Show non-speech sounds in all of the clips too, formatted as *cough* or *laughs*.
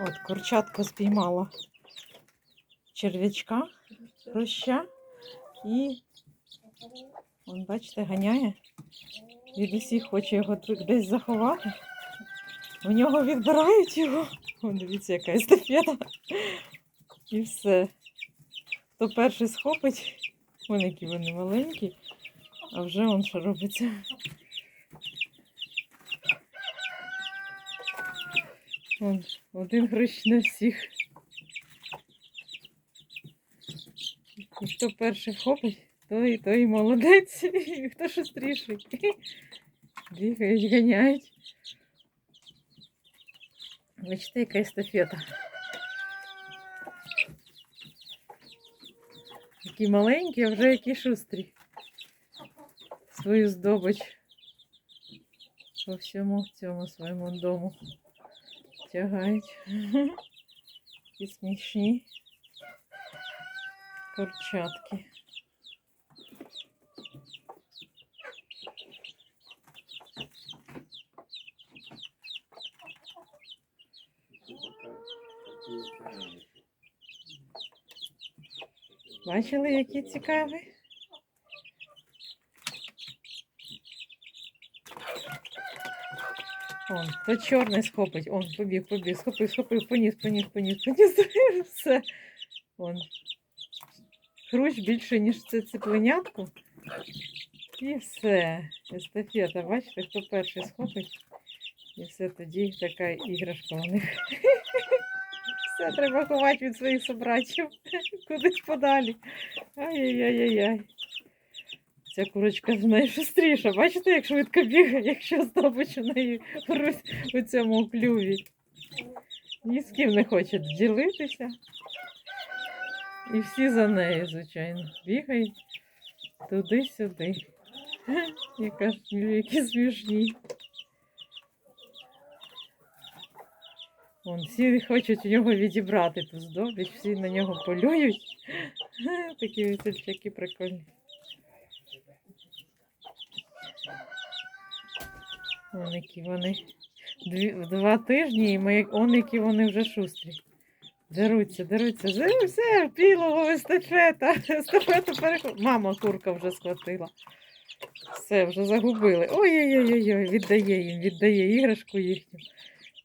От, курчатка спіймала черв'ячка, хруща і, он, бачите, ганяє. Від усіх хоче його десь заховати. У нього відбирають його. Вон, дивіться, яка естафета. І все. Хто перший схопить, вон які вони маленькі, а вже он що робиться. Один грищ на всіх. Хто перший вхопить, той, той молодець. І хто шустріший. Бігають, ганяють. Бачите, яка естафета. Такі маленькі, а вже які шустрі. Свою здобич по всьому цьому своєму дому тягають. *laughs* І смішні курчатки. Бачили, які цікаві? Он, то чорний схопить. Он, побіг, побіг, схопив, схопив, поніс, поніс, поніс, поніс. *laughs* Все. Он. Хрущ більше, ніж це цыпленятко. І все. Естафета, бачите, хто перший схопить. І все тоді така іграшка у них. *laughs* Все треба ховати від своїх собратів. *laughs* Кудись подалі. Ай-яй-яй-яй. Ця курочка найшустріша. Бачите, як швидко бігає, якщо здобич у неї у цьому клюві. Ні з ким не хоче ділитися. І всі за нею, звичайно, бігають туди-сюди. *laughs* Яка які смішні. Вон, всі хочуть у нього відібрати ту здобич, всі на нього полюють. *laughs* Такі весельчаки прикольні. Вон які вони. Дві, два тижні, і ми, он які вони вже шустрі. Деруться, деруться. Все, пілого естафета. Естафету переход. Мама курка вже схватила. Все, вже загубили. Ой-ой-ой, віддає їм, віддає іграшку їхню.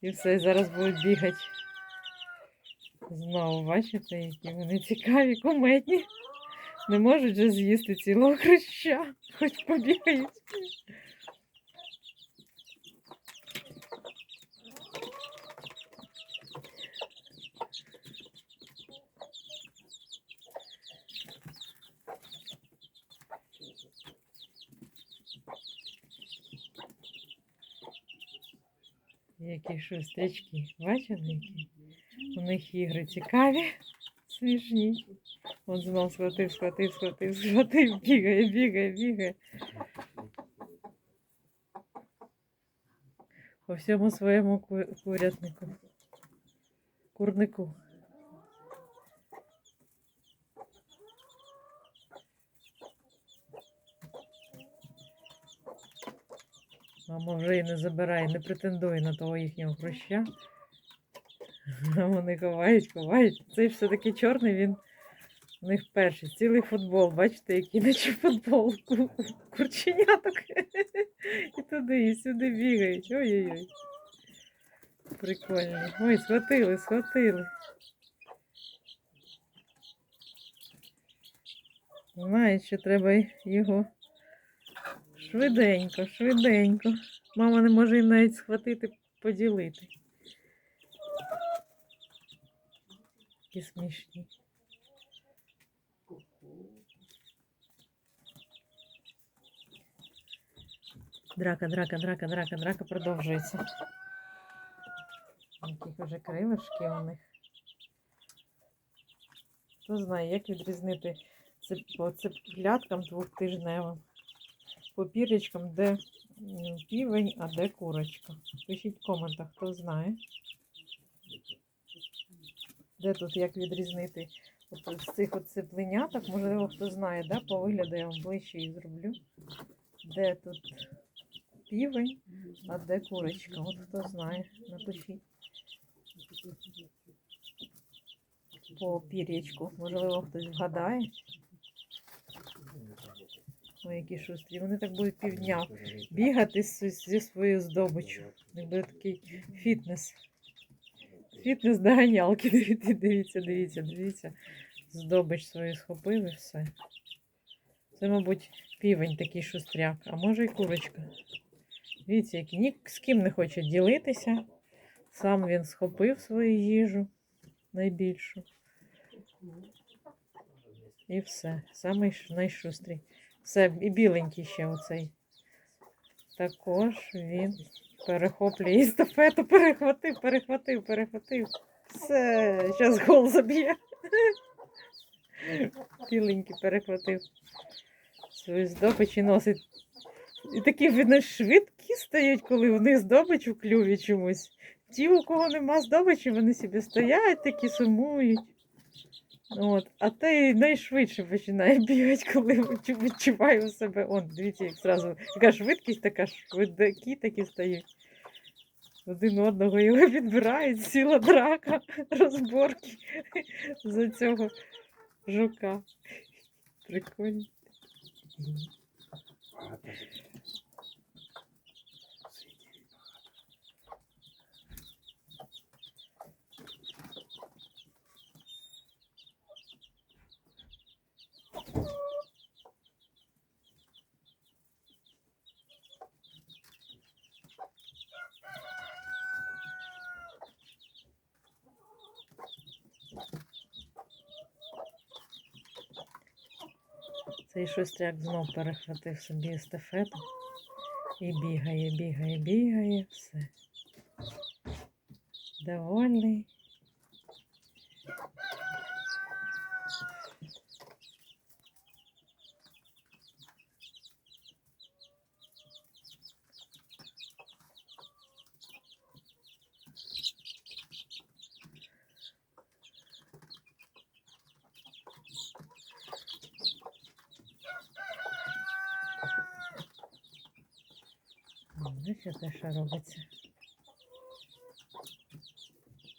І все, зараз будуть бігати. Знову, бачите, які вони цікаві, кумедні. Не можуть же з'їсти цілого хреща, хоч побігають. Які шустрячки. Бачили, які? У них ігри цікаві, смішні. Он знов схватив, схватив, схватив, схватив, бігає, бігає, бігає. По всьому своєму ку- курятнику. Курнику. Вже і не забирає, не претендує на того їхнього хруща. Вони ховають, ховають. Цей все-таки чорний, він у них перший. Цілий футбол. Бачите, який наче футбол. Курченяток. І туди, і сюди бігають. Ой-ой-ой. Прикольно. Ой, схватили, схватили. Знають, що треба його швиденько, швиденько. Мама не може їм навіть схватити, поділити. Які смішні. Драка, драка, драка, драка, драка продовжується. Які вже кривишки у них. Хто знає, як відрізнити це по цепляткам двохтижневим, по пірочкам, де півень, а де курочка. Пишіть в коментах, хто знає. Де тут як відрізнити от з цих от цепленяток, можливо, хто знає, да? по вигляду я вам ближче їх зроблю. Де тут півень, а де курочка? От хто знає, напишіть. По пір'ячку. Можливо, хтось вгадає. Ой, які шустрі. Вони так будуть півдня бігати зі своєю здобиччю. У них буде такий фітнес. Фітнес доганялки. *laughs* Дивіться, дивіться, дивіться, дивіться. Здобич свою схопив і все. Це, мабуть, півень такий шустряк, а може і курочка. Дивіться, який ні з ким не хоче ділитися. Сам він схопив свою їжу найбільшу. І все. Самий найшустрий. Все, і біленький ще оцей. Також він перехоплює естафету, перехватив, перехватив, перехватив. Все, зараз гол заб'є. Біленький перехватив свою здобич і носить. І такі вони швидкі стають, коли в них здобич у клюві чомусь. Ті, у кого нема здобичі, вони собі стоять, такі сумують. От. А той найшвидше починає *laughs* бігати, коли відчу- відчуває у себе. Он, дивіться, як зразу. Яка швидкість, така швидкі такі стають. Один одного його *laughs* відбирають, ціла драка, *laughs* розборки за цього жука. Прикольно. Цей шустряк знов перехватив собі естафету і бігає, бігає, бігає, все. Довольний. Бачите, що робиться?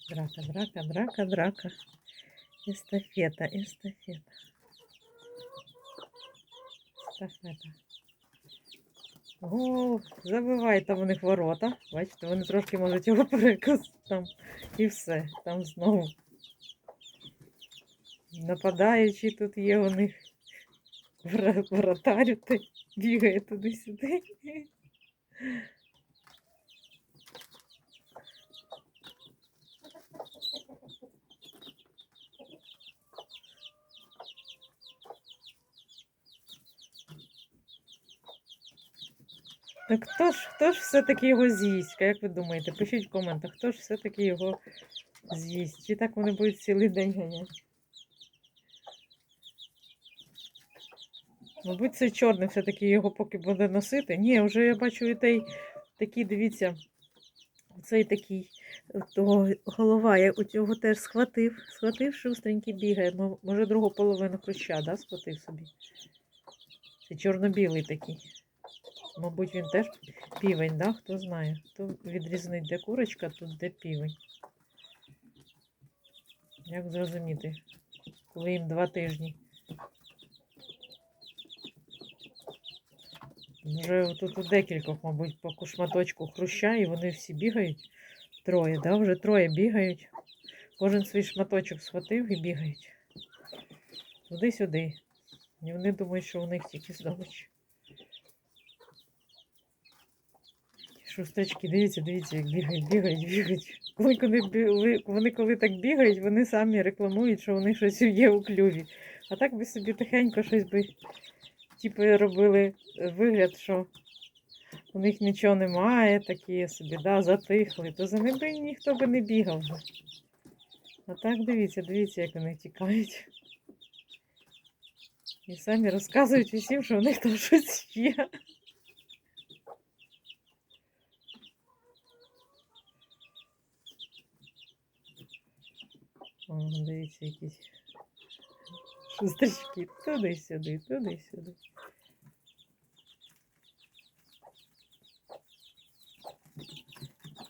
Драка, драка, драка, драка. Естафета, естафета. Естафета. О, забивай там у них ворота. Бачите, вони трошки можуть його перекус там. І все. Там знову. Нападаючий тут є у них. Вра- Вратарю ти бігає туди-сюди. Так хто ж, хто ж все-таки його з'їсть? Як ви думаєте? Пишіть в коментах, хто ж все-таки його з'їсть? Чи так вони будуть цілий день ганяти? Мабуть, цей чорний все-таки його поки буде носити. Ні, вже я бачу і той такий, дивіться, цей такий, е, того голова, я у цього теж схватив, схватив, шустренький бігає. Може, другу половину хруща, да, схватив собі. Це чорно-білий такий. Мабуть, він теж півень, да? Хто знає. Хто відрізнить, де курочка, тут де півень. Як зрозуміти, коли їм два тижні. Вже тут у декількох, мабуть, по шматочку хруща, і вони всі бігають. Троє, да? Вже троє бігають. Кожен свій шматочок схватив і бігають. Туди-сюди. І вони думають, що у них тільки здобич. Шустрячки, дивіться, дивіться, як бігають, бігають, бігають. Коли, бі- вони коли так бігають, вони самі рекламують, що у них щось є у клюві. А так би собі тихенько щось би типу, робили е, вигляд, що у них нічого немає, такі собі, да, затихли, то за ними ніхто би не бігав. А так дивіться, дивіться, як вони тікають. І самі розказують усім, що у них там щось є. О, дивіться, якісь стрічки туди-сюди, туди-сюди.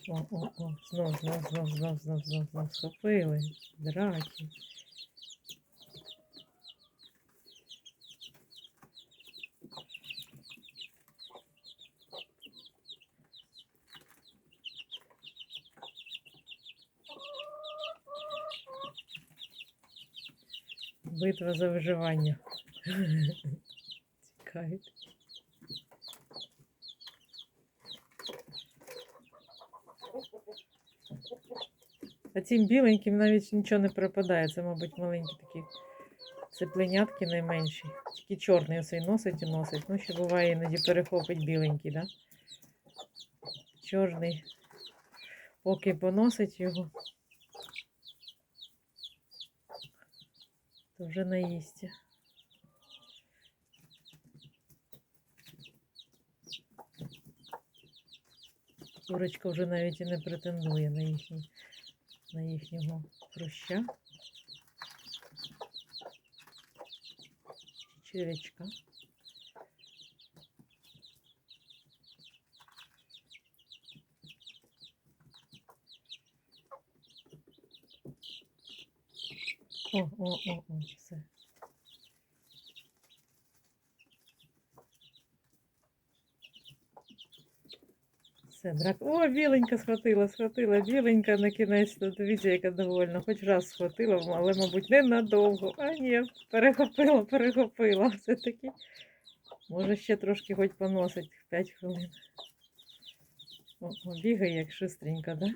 О, о, о, знов, знов, знов, знов, знов, знов, знов, схопили, драки. Битва за виживання. *laughs* Тікають. А цим біленьким навіть нічого не припадає. Це, мабуть, маленькі такі цеплинятки найменші. Тільки чорний оцей носить і носить. Ну, ще буває іноді перехопить біленький, да? Чорний. Поки поносить його, то вже наїсться. Курочка вже навіть і не претендує на їхні, на їхнього хруща. Червячка. О, о, о, о, все. Все, драк. О, біленька схватила, схватила, біленька на кінець. то Дивіться, яка довольна. Хоч раз схватила, але, мабуть, ненадовго. А ні, перехопила, перехопила. *laughs* Все-таки. Може, ще трошки хоч поносить 5 хвилин. О, бігає як шустренька, да?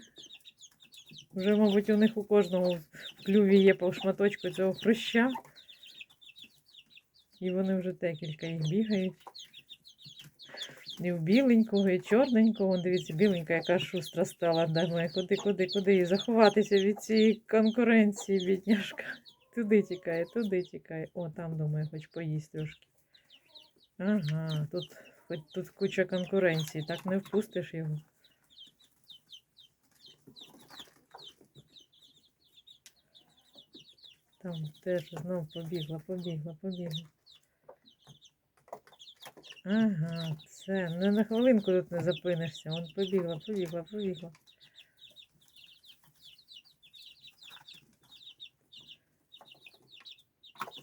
Вже, мабуть, у них у кожному в клюві є по шматочку цього хруща. І вони вже декілька їх бігають. І в біленького, і чорненького. Дивіться, біленька, яка шустра стала. Думає, куди, куди, куди їй заховатися від цієї конкуренції, бідняшка. Туди тікає, туди тікає. О, там, думаю, хоч поїсть трошки. Ага, тут, хоч тут куча конкуренції, так не впустиш його. Там теж знов побігла, побігла, побігла. Ага, все, не на хвилинку тут не запинишся. Вон побігла, побігла, побігла.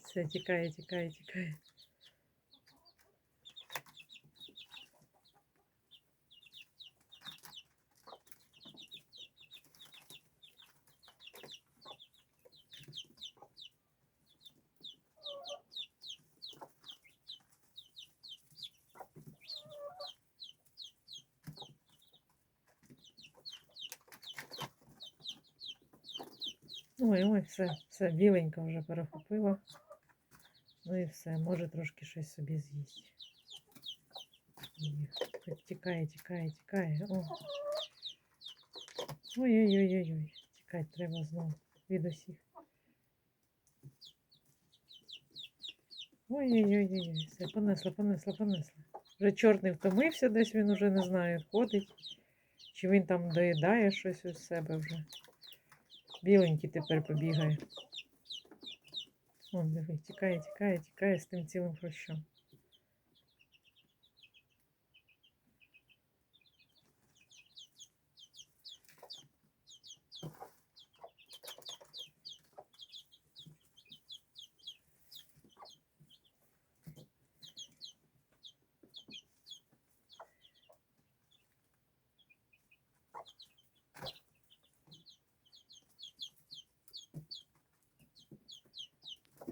Все, тікає, тікає, тікає. Ой, ой, все, все, біленька вже перехопила. Ну і все, може трошки щось собі з'їсть. Тікає, тікає, тікає. Ой-ой-ой-ой-ой. Тікати треба знову від усіх. Ой-ой-ой-ой. Все, понесла, понесла, понесла. Вже чорний втомився, десь він уже не знаю, ходить. Чи він там доїдає щось у себе вже. Біленький тепер побігає. Вон, диви, тікає, тікає, тікає з тим цілим хрущом.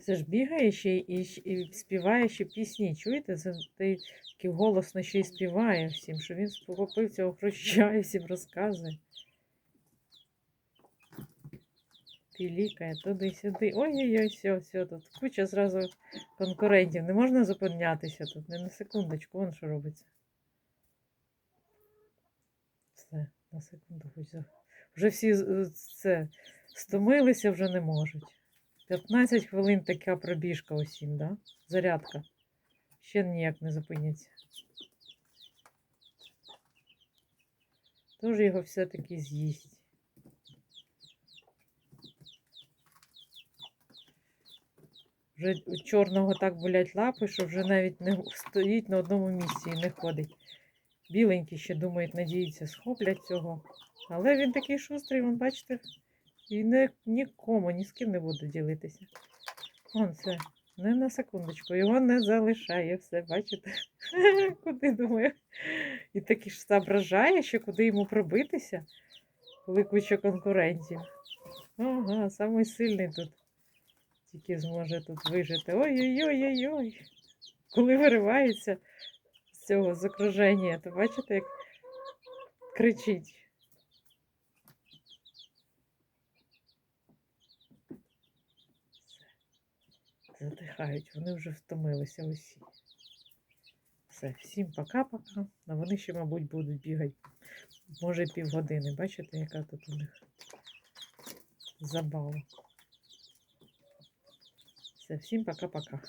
Це ж бігає ще і, і співає ще пісні. Чуєте? Це такий голосно ще й співає всім, що він хруща і всім розказує. Пілікає туди-сюди. Ой-ой-ой, все, все, тут куча зразу конкурентів. Не можна зупинятися тут, не на секундочку, вон що робиться. Все, на секунду хоч. Вже всі це стомилися, вже не можуть. 15 хвилин така пробіжка усім, да? Зарядка. Ще ніяк не зупиняться. Тож його все-таки з'їсть. Вже у чорного так болять лапи, що вже навіть не *laughs* стоїть на одному місці і не ходить. Біленькі ще думають, надіються, схоплять цього. Але він такий шустрий, вон, бачите, і не, нікому, ні з ким не буде ділитися. Вон це, не на секундочку, його не залишає все, бачите? *laughs* Куди думаю? І таки ж соображає, що куди йому пробитися, коли куча конкурентів. Ага, самий сильний тут. Тільки зможе тут вижити. Ой-ой-ой-ой-ой. Коли виривається з цього з окруження, то бачите, як кричить. Все. Задихають, вони вже втомилися усі. Все, всім пока-пока. А вони ще, мабуть, будуть бігати. Може, півгодини. Бачите, яка тут у них забава. Все, всім пока-пока.